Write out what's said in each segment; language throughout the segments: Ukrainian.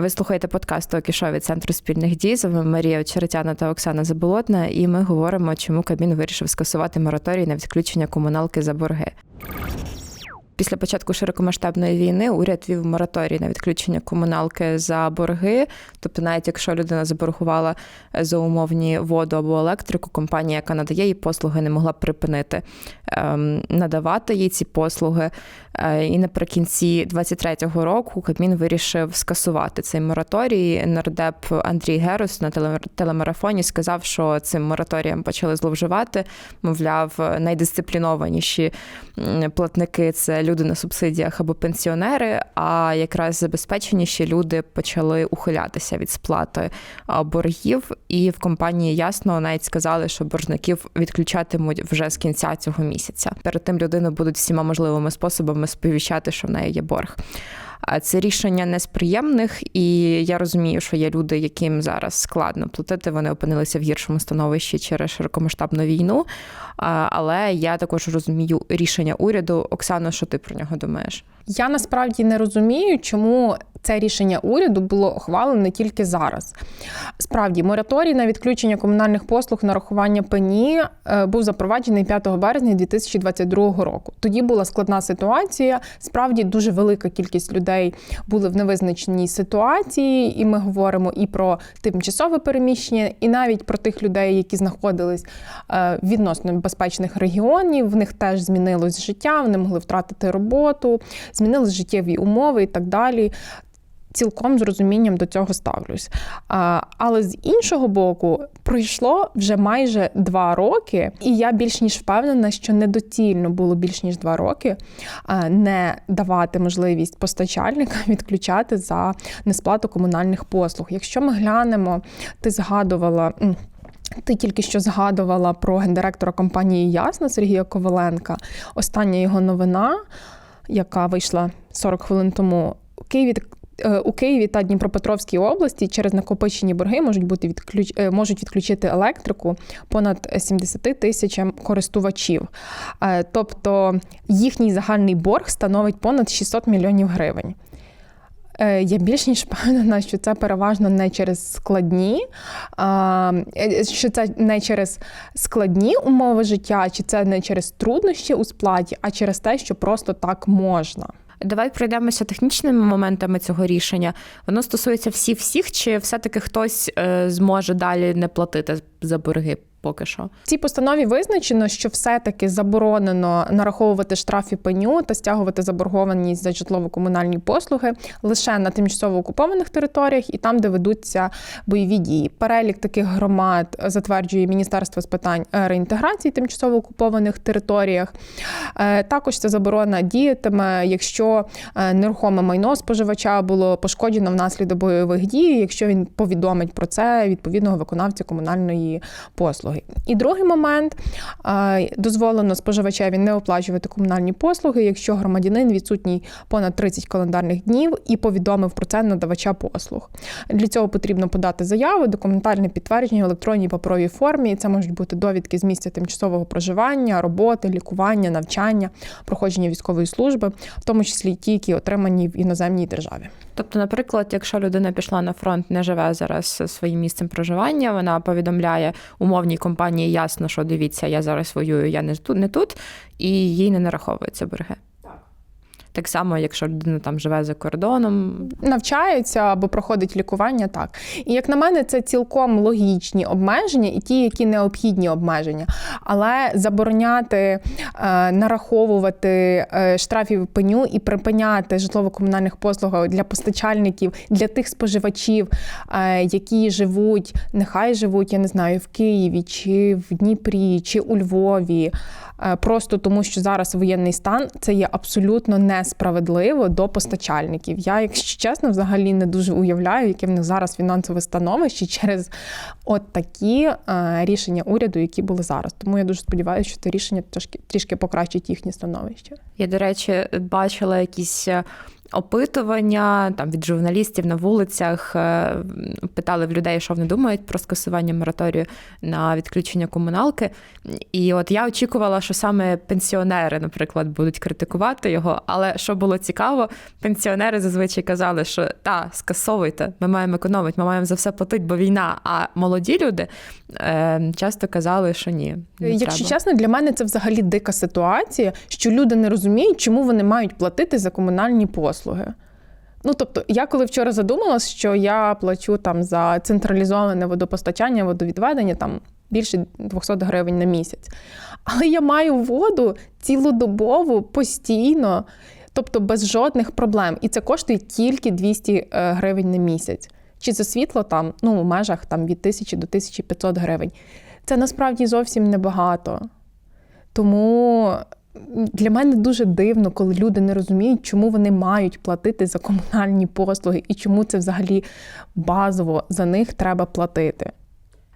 Ви слухаєте подкаст «Токі від центру спільних дій. З вами Марія Очеретяна та Оксана Заболотна. І ми говоримо, чому Кабмін вирішив скасувати мораторій на відключення комуналки за борги. Після початку широкомасштабної війни уряд вів мораторій на відключення комуналки за борги. Тобто, навіть якщо людина заборгувала за умовні воду або електрику, компанія, яка надає їй послуги, не могла припинити ем, надавати їй ці послуги. Е, і наприкінці 23-го року Кабмін вирішив скасувати цей мораторій. Нардеп Андрій Герус на телемарафоні сказав, що цим мораторієм почали зловживати. Мовляв, найдисциплінованіші платники це люди на субсидіях або пенсіонери. А якраз забезпеченіші люди почали ухилятися від сплати боргів. І в компанії ясно навіть сказали, що боржників відключатимуть вже з кінця цього місяця. Перед тим людину будуть всіма можливими способами сповіщати, що в неї є борг. Це рішення не з приємних, і я розумію, що є люди, яким зараз складно платити. Вони опинилися в гіршому становищі через широкомасштабну війну. Але я також розумію рішення уряду. Оксано, що ти про нього думаєш? Я насправді не розумію, чому це рішення уряду було ухвалене тільки зараз. Справді, мораторій на відключення комунальних послуг нарахування пені е, був запроваджений 5 березня 2022 року. Тоді була складна ситуація. Справді дуже велика кількість людей були в невизначеній ситуації, і ми говоримо і про тимчасове переміщення, і навіть про тих людей, які знаходились е, відносно безпечних регіонів. В них теж змінилось життя, вони могли втратити роботу, змінились життєві умови і так далі цілком з розумінням до цього ставлюсь. А, Але з іншого боку, пройшло вже майже два роки, і я більш ніж впевнена, що недоцільно було більш ніж два роки не давати можливість постачальникам відключати за несплату комунальних послуг. Якщо ми глянемо, ти згадувала. Ти тільки що згадувала про гендиректора компанії Ясна Сергія Коваленка. Остання його новина, яка вийшла 40 хвилин тому. Києві Е, у Києві та Дніпропетровській області через накопичені борги можуть бути відключ... Е, можуть відключити електрику понад 70 тисячам користувачів. Е, тобто їхній загальний борг становить понад 600 мільйонів гривень. Я більш ніж впевнена, що це переважно не через складні, що це не через складні умови життя, чи це не через труднощі у сплаті, а через те, що просто так можна. Давай пройдемося технічними моментами цього рішення. Воно стосується всіх всіх, чи все-таки хтось е, зможе далі не платити за борги? Поки що. В цій постанові визначено, що все-таки заборонено нараховувати штрафи пеню та стягувати заборгованість за житлово-комунальні послуги лише на тимчасово окупованих територіях і там, де ведуться бойові дії. Перелік таких громад затверджує Міністерство з питань е, реінтеграції тимчасово окупованих територіях. Е, також ця заборона діятиме, якщо е, нерухоме майно споживача було пошкоджено внаслідок бойових дій, якщо він повідомить про це відповідного виконавця комунальної послуги послуги. І другий момент дозволено споживачеві не оплачувати комунальні послуги, якщо громадянин відсутній понад 30 календарних днів і повідомив про це надавача послуг. Для цього потрібно подати заяву, документальне підтвердження в електронній паперовій формі. Це можуть бути довідки з місця тимчасового проживання, роботи, лікування, навчання, проходження військової служби, в тому числі ті, які отримані в іноземній державі. Тобто, наприклад, якщо людина пішла на фронт, не живе зараз своїм місцем проживання, вона повідомляє умовній компанії ясно, що дивіться, я зараз воюю, я не тут, не тут, і їй не нараховуються борги. Так само, якщо людина там живе за кордоном, навчається або проходить лікування, так. І як на мене, це цілком логічні обмеження і ті, які необхідні обмеження. Але забороняти, е, нараховувати е, штрафів пеню і припиняти житлово-комунальних послуг для постачальників, для тих споживачів, е, які живуть, нехай живуть, я не знаю, в Києві, чи в Дніпрі, чи у Львові. Просто тому, що зараз воєнний стан це є абсолютно несправедливо до постачальників. Я, якщо чесно, взагалі не дуже уявляю, яке в них зараз фінансове становище через от такі е, рішення уряду, які були зараз. Тому я дуже сподіваюся, що це рішення трішки трішки покращить їхнє становище. Я, до речі, бачила якісь е, опитування там від журналістів на вулицях е, питали в людей, що вони думають про скасування мораторію на відключення комуналки. І от я очікувала, що саме пенсіонери, наприклад, будуть критикувати його. Але що було цікаво, пенсіонери зазвичай казали, що та скасовуйте, ми маємо економити, ми маємо за все платити, бо війна. А молоді люди е, часто казали, що ні. не Якщо треба. чесно, для мене це взагалі дика ситуація, що люди не розуміють, чому вони мають платити за комунальні послуги. Ну, тобто, я коли вчора задумалась, що я плачу там за централізоване водопостачання, водовідведення там більше 200 гривень на місяць. Але я маю воду цілодобово, постійно, тобто без жодних проблем. І це коштує тільки 200 е, гривень на місяць. Чи за світло там, ну, в межах там, від 1000 до 1500 гривень. Це насправді зовсім небагато. Тому для мене дуже дивно, коли люди не розуміють, чому вони мають платити за комунальні послуги і чому це взагалі базово за них треба платити.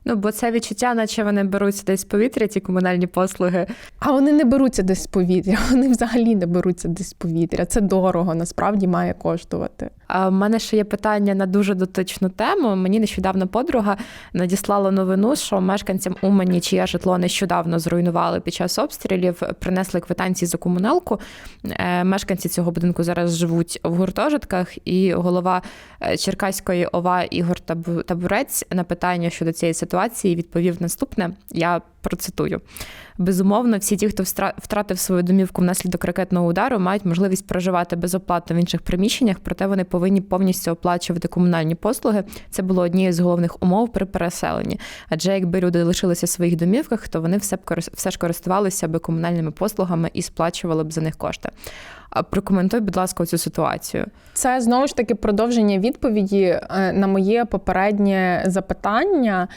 Ну, бо це відчуття, наче вони беруться десь з повітря, ці комунальні послуги. А вони не беруться десь з повітря, вони взагалі не беруться десь з повітря. Це дорого, насправді має коштувати. В мене ще є питання на дуже дотичну тему. Мені нещодавно подруга надіслала новину, що мешканцям Умані, чиє житло нещодавно зруйнували під час обстрілів, принесли квитанції за комуналку. Е, Мешканці цього будинку зараз живуть в гуртожитках, і голова е, Черкаської ОВА Ігор Табу- Табурець на питання щодо цієї ситуації відповів наступне. Я процитую. Безумовно, всі ті, хто втратив свою домівку внаслідок ракетного удару, мають можливість проживати безоплатно в інших приміщеннях, проте вони повинні повністю оплачувати комунальні послуги. Це було однією з головних умов при переселенні. Адже якби люди лишилися в своїх домівках, то вони все б все ж користувалися би комунальними послугами і сплачували б за них кошти. Прокоментуй, будь ласка, цю ситуацію. Це знову ж таки продовження відповіді е, на моє попереднє запитання.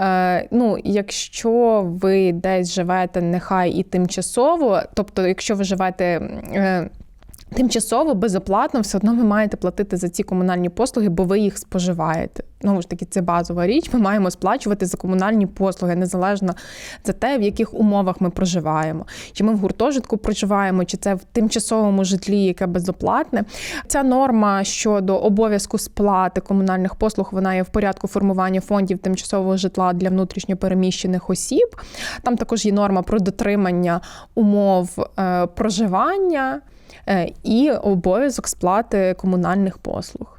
Е, Ну, якщо ви десь живете, нехай і тимчасово, тобто, якщо ви живете. Тимчасово безоплатно все одно ви маєте платити за ці комунальні послуги, бо ви їх споживаєте. Ну ж таки, це базова річ. Ми маємо сплачувати за комунальні послуги незалежно за те, в яких умовах ми проживаємо. Чи ми в гуртожитку проживаємо, чи це в тимчасовому житлі, яке безоплатне. Ця норма щодо обов'язку сплати комунальних послуг вона є в порядку формування фондів тимчасового житла для внутрішньопереміщених осіб. Там також є норма про дотримання умов е, проживання і обов'язок сплати комунальних послуг.